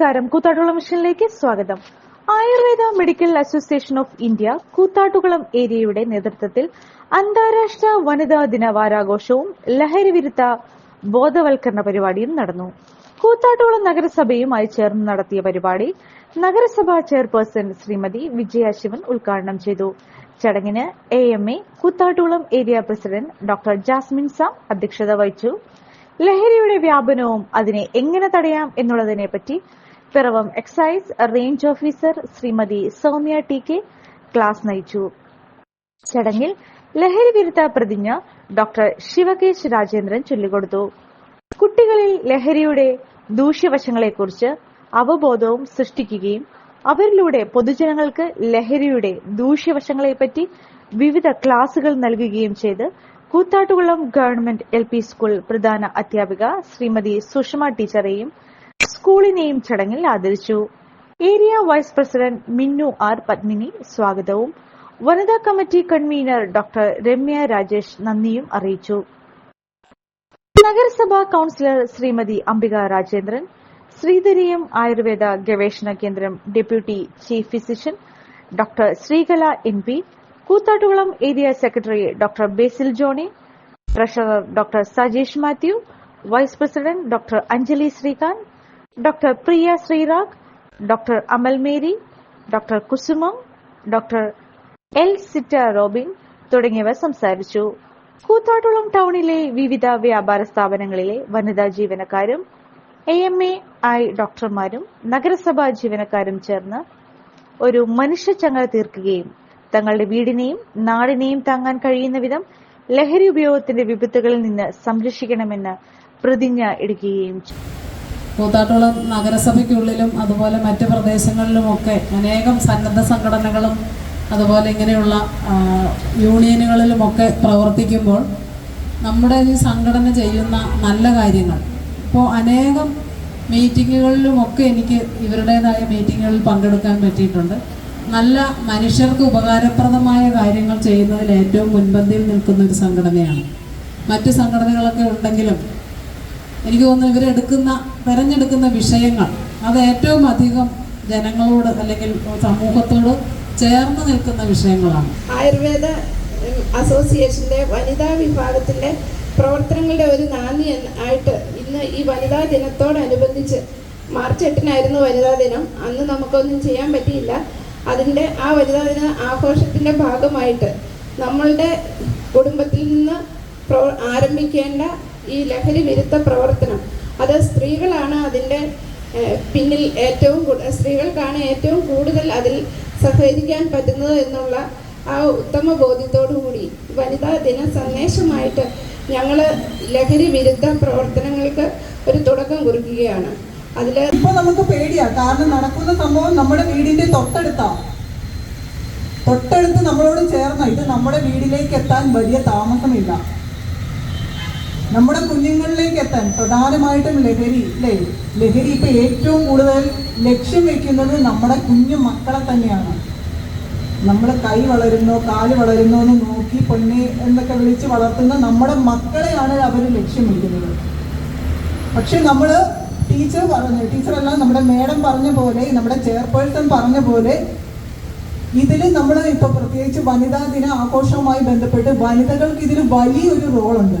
നമസ്കാരം. കൂത്താട്ടുകുളം മിഷനിലേക്ക് സ്വാഗതം. Ayurveda medical association of India Koothattukulam ഏരിയയുടെ നേതൃത്വത്തിൽ അന്താരാഷ്ട്ര വനിതാ ദിന വാരാഘോഷവും ലഹരി വിരുദ്ധ ബോധവൽക്കരണ പരിപാടിയും നടന്നു. കൂത്താട്ടുകുളം നഗരസഭയുമായി ചേർന്ന് നടത്തിയ പരിപാടി നഗരസഭാ ചെയർപേഴ്സൺ ശ്രീമതി വിജയ ശിവൻ ഉദ്ഘാടനം ചെയ്തു. ചടങ്ങിന് A M A Koothattukulam area president doctor Jasmine Sam അധ്യക്ഷത വഹിച്ചു. ലഹരിയുടെ വ്യാപനവും അതിനെ എങ്ങനെ തടയാം എന്നുള്ളതിനെ പറ്റി Piravom excise range officer Shrimati Soumya T K class നയിച്ചു. ചടങ്ങിൽ ലഹരി വിരുദ്ധ പ്രതിജ്ഞ ഡോക്ടർ ശിവകേശ് രാജേന്ദ്രൻ ചൊല്ലിക്കൊടുത്തു. കുട്ടികളിൽ ലഹരിയുടെ ദൂഷ്യവശങ്ങളെക്കുറിച്ച് അവബോധവും സൃഷ്ടിക്കുകയും അവരിലൂടെ പൊതുജനങ്ങൾക്ക് ലഹരിയുടെ ദൂഷ്യവശങ്ങളെപ്പറ്റി വിവിധ ക്ലാസുകൾ നൽകുകയും ചെയ്ത് കൂത്താട്ടുകുളം ഗവൺമെന്റ് എൽ സ്കൂൾ പ്രധാന അധ്യാപിക ശ്രീമതി സുഷമ ടീച്ചറെയും സ്കൂളിനെയും ചടങ്ങിൽ ആദരിച്ചു. Area vice president Minnu R Padmini സ്വാഗതവും. വനിതാ committee convener doctor Ramya Rajesh നന്ദിയും അറിയിച്ചു. നഗരസഭാ കൌൺസിലർ ശ്രീമതി അംബിക രാജേന്ദ്രൻ ശ്രീധരിയം ആയുർവേദ ഗവേഷണ കേന്ദ്രം deputy chief physician doctor Sreekala N P Koothattukulam area secretary doctor Basil Johny treasurer doctor Sajeesh Mathew vice president doctor Anjali Srikanth doctor Priya Sreerag doctor Mary doctor Kusumam doctor L Sitta Robin തുടങ്ങിയവർ സംസാരിച്ചു. കൂത്താട്ടുളം ടൗണിലെ വിവിധ വ്യാപാര സ്ഥാപനങ്ങളിലെ വനിതാ ജീവനക്കാരും A M A I ഡോക്ടർമാരും നഗരസഭാ ജീവനക്കാരും ചേർന്ന് ഒരു മനുഷ്യചങ്ങല തീർക്കുകയും തങ്ങളുടെ വീടിനെയും നാടിനെയും താങ്ങാൻ കഴിയുന്ന വിധം ലഹരി ഉപയോഗത്തിന്റെ വിപത്തുകളിൽ നിന്ന് സംരക്ഷിക്കണമെന്ന് പ്രതിജ്ഞ എടുക്കുകയും ചെയ്തു. കൂത്താട്ടുകുളം നഗരസഭയ്ക്കുള്ളിലും അതുപോലെ മറ്റ് പ്രദേശങ്ങളിലുമൊക്കെ അനേകം സന്നദ്ധ സംഘടനകളും അതുപോലെ ഇങ്ങനെയുള്ള യൂണിയനുകളിലുമൊക്കെ പ്രവർത്തിക്കുമ്പോൾ നമ്മുടെ ഈ സംഘടന ചെയ്യുന്ന നല്ല കാര്യങ്ങൾ. ഇപ്പോൾ അനേകം മീറ്റിങ്ങുകളിലുമൊക്കെ എനിക്ക് ഇവരുടേതായ മീറ്റിങ്ങുകളിൽ പങ്കെടുക്കാൻ പറ്റിയിട്ടുണ്ട്. നല്ല മനുഷ്യർക്ക് ഉപകാരപ്രദമായ കാര്യങ്ങൾ ചെയ്യുന്നതിൽ ഏറ്റവും മുൻപന്തിയിൽ നിൽക്കുന്ന ഒരു സംഘടനയാണ്. മറ്റ് സംഘടനകളൊക്കെ ഉണ്ടെങ്കിലും എനിക്ക് തോന്നുന്നു ഇവരെടുക്കുന്ന തെരഞ്ഞെടുക്കുന്ന വിഷയങ്ങൾ അത് ഏറ്റവും അധികം ജനങ്ങളോട് അല്ലെങ്കിൽ സമൂഹത്തോട് ചേർന്ന് നിൽക്കുന്ന വിഷയങ്ങളാണ്. ആയുർവേദ അസോസിയേഷന്റെ വനിതാ വിഭാഗത്തിലെ പ്രവർത്തനങ്ങളുടെ ഒരു നാന്ദി ആയിട്ട് ഇന്ന് ഈ വനിതാ ദിനത്തോടനുബന്ധിച്ച് മാർച്ച് എട്ടിനായിരുന്നു വനിതാ ദിനം. അന്ന് നമുക്കൊന്നും ചെയ്യാൻ പറ്റിയില്ല. അതിന്റെ ആ വനിതാ ദിന ആഘോഷത്തിന്റെ ഭാഗമായിട്ട് നമ്മളുടെ കുടുംബത്തിൽ നിന്ന് ആരംഭിക്കേണ്ട ഈ ലഹരി വിരുദ്ധ പ്രവർത്തനം. അത് സ്ത്രീകളാണ് അതിന്റെ പിന്നിൽ ഏറ്റവും സ്ത്രീകൾക്കാണ് ഏറ്റവും കൂടുതൽ അതിൽ സഹകരിക്കാൻ പറ്റുന്നത് എന്നുള്ള ആ ഉത്തമ കൂടി വനിതാ ദിന സന്ദേശമായിട്ട് ഞങ്ങൾ ലഹരി വിരുദ്ധ പ്രവർത്തനങ്ങൾക്ക് ഒരു തുടക്കം കുറിക്കുകയാണ്. അതിൽ ഇപ്പോൾ നമുക്ക് പേടിയാ. കാരണം നടക്കുന്ന സംഭവം നമ്മുടെ വീടിന്റെ തൊട്ടടുത്താ. തൊട്ടടുത്ത് നമ്മളോട് ചേർന്ന ഇത് നമ്മുടെ വീടിലേക്ക് എത്താൻ വലിയ താമസമില്ല. നമ്മുടെ കുഞ്ഞുങ്ങളിലേക്ക് എത്താൻ പ്രധാനമായിട്ടും ലഹരി അല്ലേ ലഹരി ഇപ്പൊ ഏറ്റവും കൂടുതൽ ലക്ഷ്യം വെക്കുന്നത് നമ്മുടെ കുഞ്ഞു മക്കളെ തന്നെയാണ്. നമ്മൾ കൈ വളരുന്നോ കാൽ വളരുന്നോ എന്ന് നോക്കി പൊന്നി എന്നൊക്കെ വിളിച്ച് വളർത്തുന്ന നമ്മുടെ മക്കളെയാണ് അവർ ലക്ഷ്യം വയ്ക്കുന്നത് പക്ഷെ നമ്മൾ ടീച്ചർ പറഞ്ഞു ടീച്ചറല്ല നമ്മുടെ മേഡം പറഞ്ഞ പോലെ നമ്മുടെ ചെയർപേഴ്സൺ പറഞ്ഞ പോലെ ഇതിൽ നമ്മൾ ഇപ്പൊ പ്രത്യേകിച്ച് വനിതാ ദിന ആഘോഷവുമായി ബന്ധപ്പെട്ട് വനിതകൾക്ക് ഇതിൽ വലിയൊരു റോളുണ്ട്.